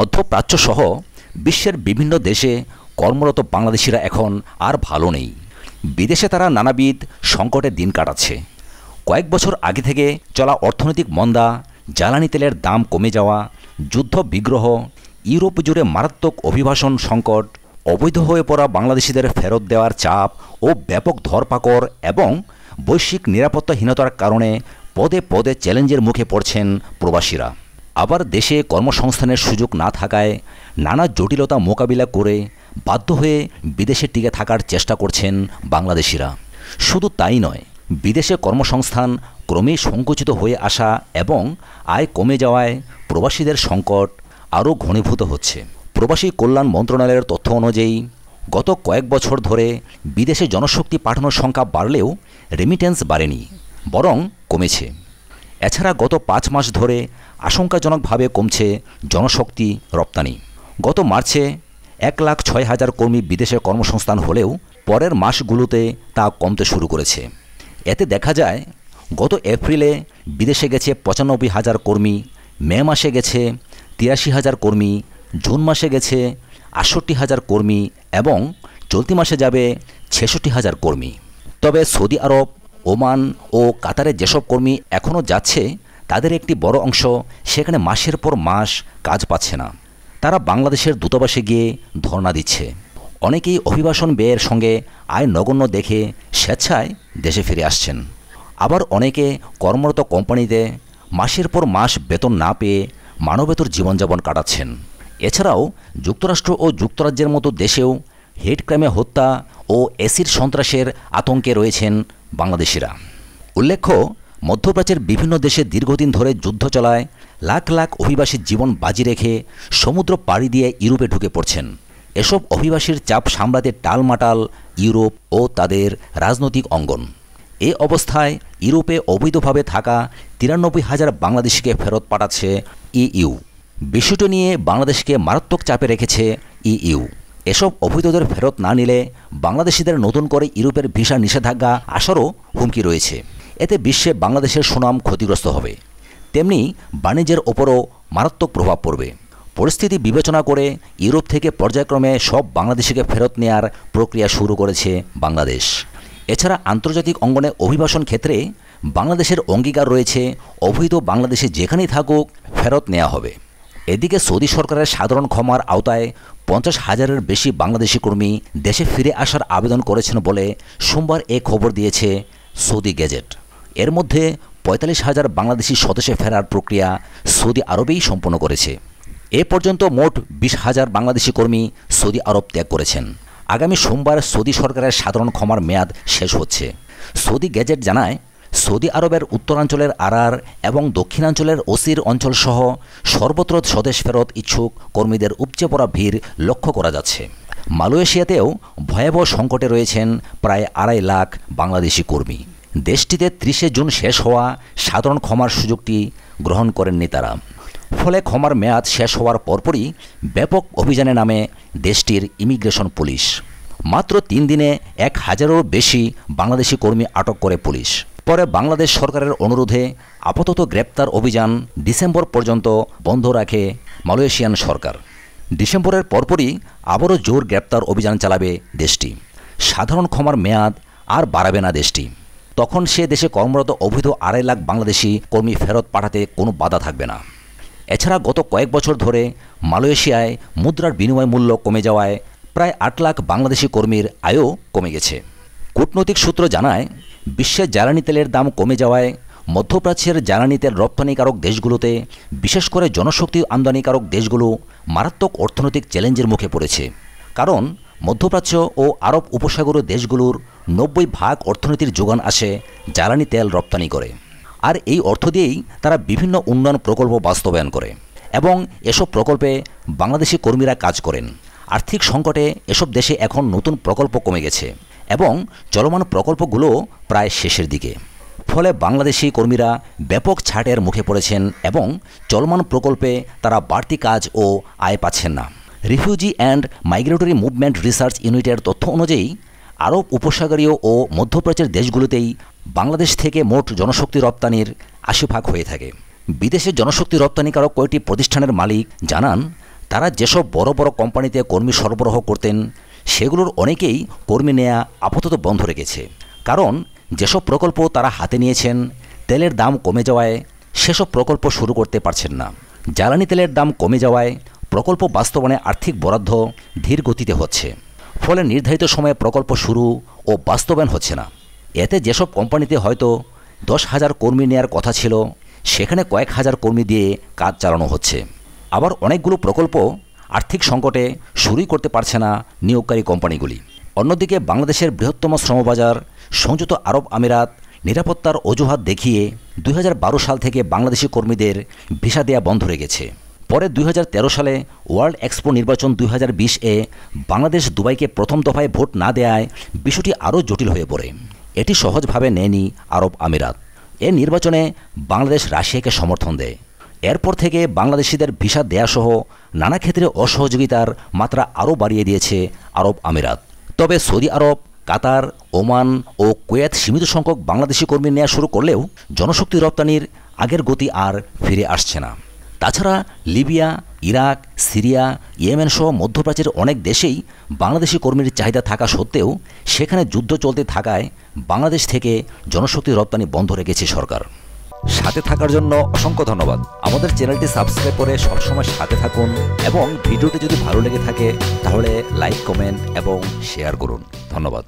মধ্যপ্রাচ্য সহ বিশ্বের বিভিন্ন দেশে কর্মরত বাংলাদেশিরা এখন আর ভালো নেই। বিদেশে তারা নানাবিধ সংকটে দিন কাটাচ্ছে। কয়েক বছর আগে থেকে চলা অর্থনৈতিক মন্দা, জ্বালানি তেলের দাম কমে যাওয়া, যুদ্ধ বিগ্রহ, ইউরোপ জুড়ে মারাত্মক অভিবাসন সংকট, অবৈধ হয়ে পড়া বাংলাদেশিদের ফেরত দেওয়ার চাপ ও ব্যাপক ধরপাকড় এবং বৈশ্বিক নিরাপত্তাহীনতার কারণে পদে পদে চ্যালেঞ্জের মুখে পড়ছেন প্রবাসীরা। আবার দেশে কর্মসংস্থানের সুযোগ না থাকায় নানা জটিলতা মোকাবিলা করে বাধ্য হয়ে বিদেশে টিকে থাকার চেষ্টা করছেন বাংলাদেশিরা। শুধু তাই নয়, বিদেশে কর্মসংস্থান ক্রমেই সংকুচিত হয়ে আসা এবং আয় কমে যাওয়ায় প্রবাসীদের সংকট আরও ঘনীভূত হচ্ছে। প্রবাসী কল্যাণ মন্ত্রণালয়ের তথ্য অনুযায়ী, গত কয়েক বছর ধরে বিদেশে জনশক্তি পাঠানোর সংখ্যা বাড়লেও রেমিটেন্স বাড়েনি, বরং কমেছে। এছাড়া গত পাঁচ মাস ধরে আশঙ্কাজনকভাবে কমছে জনশক্তি রপ্তানি। গত মার্চে এক লাখ ছয় হাজার কর্মী বিদেশে কর্মসংস্থান হলেও পরের মাসগুলোতে তা কমতে শুরু করেছে। এতে দেখা যায়, গত এপ্রিলে বিদেশে গেছে পঁচানব্বই হাজার কর্মী, মে মাসে গেছে তিরাশি হাজার কর্মী, জুন মাসে গেছে আটষট্টি হাজার কর্মী এবং চলতি মাসে যাবে ছেষট্টি হাজার কর্মী। তবে সৌদি আরব, ওমান ও কাতারে যেসব কর্মী এখনও যাচ্ছে তাদের একটি বড় অংশ সেখানে মাসের পর মাস কাজ পাচ্ছে না। তারা বাংলাদেশের দূতাবাসে গিয়ে ধর্ণা দিচ্ছে। অনেকেই অভিবাসন ব্যয়ের সঙ্গে আয় নগণ্য দেখে স্বেচ্ছায় দেশে ফিরে আসছেন। আবার অনেকে কর্মরত কোম্পানিতে মাসের পর মাস বেতন না পেয়ে মানবেতর জীবনযাপন কাটাচ্ছেন। এছাড়াও যুক্তরাষ্ট্র ও যুক্তরাজ্যের মতো দেশেও হেড ক্রাইমে হত্যা ও এসির সন্ত্রাসের আতঙ্কে রয়েছেন বাংলাদেশিরা। উল্লেখ্য মধ্যপ্রাচ্যের বিভিন্ন দেশে দীর্ঘদিন ধরে যুদ্ধ চলায়, লাখ লাখ অভিবাসীর জীবন বাজি রেখে সমুদ্র পাড়ি দিয়ে ইউরোপে ঢুকে পড়ছেন। এসব অভিবাসীর চাপ সামলাতে টালমাটাল ইউরোপ ও তাদের রাজনৈতিক অঙ্গন। এ অবস্থায় ইউরোপে অবৈধভাবে থাকা তিরানব্বই হাজার বাংলাদেশিকে ফেরত পাঠাচ্ছে ইইউ। বিষয়টি নিয়ে বাংলাদেশকে মারাত্মক চাপে রেখেছে ইইউ। এসব অবৈধদের ফেরত না নিলে বাংলাদেশিদের নতুন করে ইউরোপের ভিসা নিষেধাজ্ঞা আসারও হুমকি রয়েছে। এতে বিশ্বে বাংলাদেশের সুনাম ক্ষতিগ্রস্ত হবে। তেমনি বাণিজ্যের ওপরও মারাত্মক প্রভাব পড়বে। পরিস্থিতি বিবেচনা করে ইউরোপ থেকে পর্যায়ক্রমে সব বাংলাদেশিকে ফেরত নেয়ার প্রক্রিয়া শুরু করেছে বাংলাদেশ। এছাড়া আন্তর্জাতিক অঙ্গনে অভিবাসন ক্ষেত্রে বাংলাদেশের অঙ্গীকার রয়েছে অবৈধ বাংলাদেশে যেখানেই থাকুক ফেরত নেওয়া হবে। এদিকে সৌদি সরকারের সাধারণ ক্ষমার আওতায় পঞ্চাশ হাজারের বেশি বাংলাদেশি কর্মী দেশে ফিরে আসার আবেদন করেছেন বলে সোমবার এ খবর দিয়েছে সৌদি গেজেট। এর মধ্যে পঁয়তাল্লিশ হাজার বাংলাদেশি স্বদেশে ফেরার প্রক্রিয়া সৌদি আরবেই সম্পন্ন করেছে। এ পর্যন্ত মোট বিশ হাজার বাংলাদেশি কর্মী সৌদি আরব ত্যাগ করেছেন। আগামী সোমবার সৌদি সরকারের সাধারণ ক্ষমার মেয়াদ শেষ হচ্ছে। সৌদি গেজেট জানায়, সৌদি আরবের উত্তরাঞ্চলের আরার এবং দক্ষিণাঞ্চলের ওসির অঞ্চলসহ সর্বত্র স্বদেশ ফেরত ইচ্ছুক কর্মীদের উপচে পড়া ভিড় লক্ষ্য করা যাচ্ছে। মালয়েশিয়াতেও ভয়াবহ সংকটে রয়েছেন প্রায় আড়াই লাখ বাংলাদেশি কর্মী। দেশটিতে ত্রিশে জুন শেষ হওয়া সাধারণ ক্ষমার সুযোগটি গ্রহণ করেননি তারা। ফলে ক্ষমার মেয়াদ শেষ হওয়ার পরপরই ব্যাপক অভিযানে নামে দেশটির ইমিগ্রেশন পুলিশ। মাত্র তিন দিনে এক হাজারেরও বেশি বাংলাদেশি কর্মী আটক করে পুলিশ। পরে বাংলাদেশ সরকারের অনুরোধে আপাতত গ্রেপ্তার অভিযান ডিসেম্বর পর্যন্ত বন্ধ রাখে মালয়েশিয়ান সরকার। ডিসেম্বরের পরপরই আবারও জোর গ্রেপ্তার অভিযান চালাবে দেশটি। সাধারণ ক্ষমার মেয়াদ আর বাড়াবে না দেশটি। তখন সে দেশে কর্মরত অবৈধ আড়াই লাখ বাংলাদেশি কর্মী ফেরত পাঠাতে কোনো বাধা থাকবে না। এছাড়া গত কয়েক বছর ধরে মালয়েশিয়ায় মুদ্রার বিনিময় মূল্য কমে যাওয়ায় প্রায় আট লাখ বাংলাদেশি কর্মীর আয়ও কমে গেছে। কূটনৈতিক সূত্র জানায়, বিশ্বে জ্বালানি তেলের দাম কমে যাওয়ায় মধ্যপ্রাচ্যের জ্বালানি তেল রপ্তানিকারক দেশগুলোতে, বিশেষ করে জনশক্তি আমদানিকারক দেশগুলো মারাত্মক অর্থনৈতিক চ্যালেঞ্জের মুখে পড়েছে। কারণ মধ্যপ্রাচ্য ও আরব উপসাগরীয় দেশগুলোর নব্বই ভাগ অর্থনীতির যোগান আসে জ্বালানি তেল রপ্তানি করে। আর এই অর্থ দিয়েই তারা বিভিন্ন উন্নয়ন প্রকল্প বাস্তবায়ন করে এবং এসব প্রকল্পে বাংলাদেশি কর্মীরা কাজ করেন। আর্থিক সংকটে এসব দেশে এখন নতুন প্রকল্প কমে গেছে এবং চলমান প্রকল্পগুলো প্রায় শেষের দিকে। ফলে বাংলাদেশি কর্মীরা ব্যাপক ছাটের মুখে পড়েছেন এবং চলমান প্রকল্পে তারা বাড়তি কাজ ও আয় পাচ্ছেন না। Refugee and migratory movement research ইউনিটের তথ্য অনুযায়ী আরব উপসাগরীয় ও মধ্যপ্রাচ্যের দেশগুলোতেই বাংলাদেশ থেকে মোট জনশক্তি রপ্তানির আশি ভাগ হয়ে থাকে। বিদেশের জনশক্তি রপ্তানিকারক কয়েকটি প্রতিষ্ঠানের মালিক জানান, তারা যেসব বড় বড় কোম্পানিতে কর্মী সরবরাহ করতেন, সেগুলোর অনেকেই কর্মী নেয়া আপাতত বন্ধ রেখেছে। কারণ, যেসব প্রকল্প তারা হাতে নিয়েছেন, তেলের দাম কমে যাওয়ায় সেসব প্রকল্প শুরু করতে পারছেন না। জ্বালানি তেলের দাম কমে যাওয়ায় প্রকল্প বাস্তবায়নে আর্থিক বরাদ্দ ধীর গতিতে হচ্ছে। ফলে নির্ধারিত সময়ে প্রকল্প শুরু ও বাস্তবায়ন হচ্ছে না। এতে যেসব কোম্পানিতে হয়তো দশ হাজার কর্মী নেওয়ার কথা ছিল, সেখানে কয়েক হাজার কর্মী দিয়ে কাজ চালানো হচ্ছে। আবার অনেকগুলো প্রকল্প আর্থিক সংকটে শুরুই করতে পারছে না নিয়োগকারী কোম্পানিগুলি। অন্যদিকে বাংলাদেশের বৃহত্তম শ্রমবাজার সংযুক্ত আরব আমিরাত নিরাপত্তার অজুহাত দেখিয়ে দু হাজার বারো সাল থেকে বাংলাদেশি কর্মীদের ভিসা দেয়া বন্ধ রেখেছে পরে দুই হাজার তেরো সালে ওয়ার্ল্ড এক্সপো নির্বাচন দুই হাজার বিশ এ বাংলাদেশ দুবাইকে প্রথম দফায় ভোট না দেয়ায় বিষয়টি আরও জটিল হয়ে পড়ে। এটি সহজভাবে নেয়নি আরব আমিরাত। এ নির্বাচনে বাংলাদেশ রাশিয়াকে সমর্থন দেয়। এরপর থেকে বাংলাদেশিদের ভিসা দেয়াসহ নানা ক্ষেত্রে অসহযোগিতার মাত্রা আরও বাড়িয়ে দিয়েছে আরব আমিরাত। তবে সৌদি আরব, কাতার, ওমান ও কুয়েত সীমিত সংখ্যক বাংলাদেশি কর্মী নেওয়া শুরু করলেও জনশক্তি রপ্তানির আগের গতি আর ফিরে আসছে না। তাছাড়া লিবিয়া, ইরাক, সিরিয়া, ইয়েমেন সহ মধ্যপ্রাচ্যের অনেক দেশেই বাংলাদেশি কর্মীর চাহিদা থাকা সত্ত্বেও সেখানে যুদ্ধ চলতে থাকায় বাংলাদেশ থেকে জনশক্তি রপ্তানি বন্ধ রেখেছে সরকার। সাথে থাকার জন্য অসংখ্য ধন্যবাদ। আমাদের চ্যানেলটি সাবস্ক্রাইব করে সবসময় সাথে থাকুন এবং ভিডিওটি যদি ভালো লেগে থাকে, তাহলে লাইক, কমেন্ট এবং শেয়ার করুন। ধন্যবাদ।